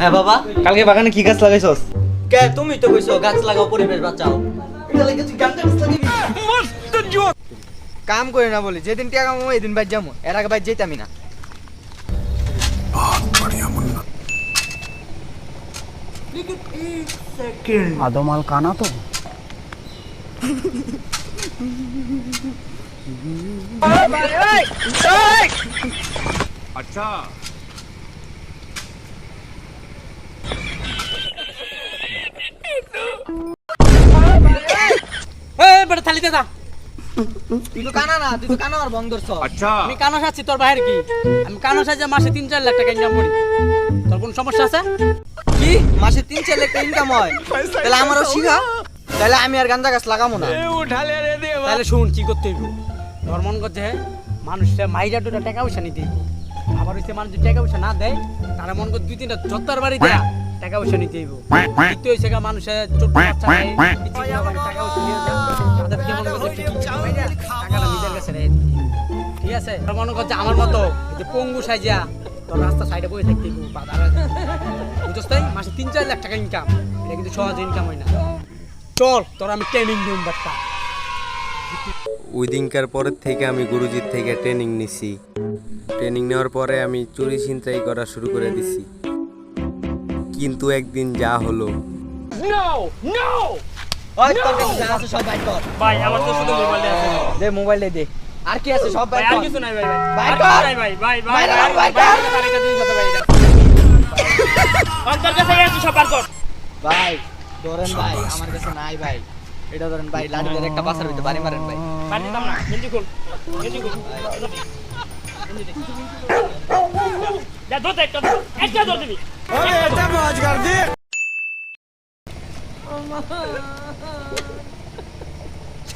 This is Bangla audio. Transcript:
হ্যাঁ বাবা। কালকে বাগানে কি গাছ লাগাইছস? কে তুমি তো কইছো গাছ লাগাও পরিবেশ বাঁচাও। কাম করে না বলি যেদিন টিয়া কামাবো এদিন বাইর যাব এর আগে বাইর যেতামি না। আদমাল কানা তো। এই বেটা থালিতে যা। তুই তো কানা না তুই তো কানা আর বন্ধ ধরছ আমি কানো সাচ্ছি তোর বাইরে কি? আমি কানো সাজে মাসে তিন চার লাখ টাকা ইনকাম করি। তোর কোন সমস্যা আছে? কি? মাসে তিন চার লাখ ইনকাম হয়। তাহলে আমারও শিখা। তাহলে আমি আর গাঞ্জা গাছ লাগাবো না। তাহলে শুন কি করতে হইব? তোর মন করছে মানুষটা মাইরা দুটা টাকা পয়সা নিতে আবার হচ্ছে মানুষ টাকা পয়সা না দেয় তারা মন করে দুই তিনটা যত্তর বাড়ি দেয়া টাকা পয়সা নিতে হইব। দ্বিতীয় হচ্ছে গা মানুষের ছোট বাচ্চা টাকা পয়সা নিয়ে আছে। মনে করছে আমার মতো যে পঙ্গু সাইজা তোর রাস্তা সাইডে বসে থাকতে তাই? মাসে তিন চার লাখ টাকা ইনকাম এটা কিন্তু সহজে ইনকাম হয় না। চল তোর আমি ট্রেনিং বাচ্চা। ওই দিনকার পরের থেকে আমি গুরুজির থেকে ট্রেনিং নিছি। ট্রেনিং নেওয়ার পরে আমি চুরি ছিনতাই করা শুরু করে দিছি। কিন্তু একদিন যা হলো। ভাই আমার তো শুধু মোবাইলে আছে। দে মোবাইল দে। আর কি আছে? সব ভাই আর কিছু নাই ভাই ভাই। আর কর। ভাই ভাই ভাই কর, ভাই কর। ভাই কর। ভাই ধরেন ভাই আমার কাছে নাই ভাই। এটা ধরেন ভাই লাঠি ধরে একটা বাসার ভিতরে বাড়ি মারেন ভাই। বাড়ি দিতাম না গেঞ্জি খুল গেঞ্জি খুল। যা ধরতে একটা একটা ধর দিবি।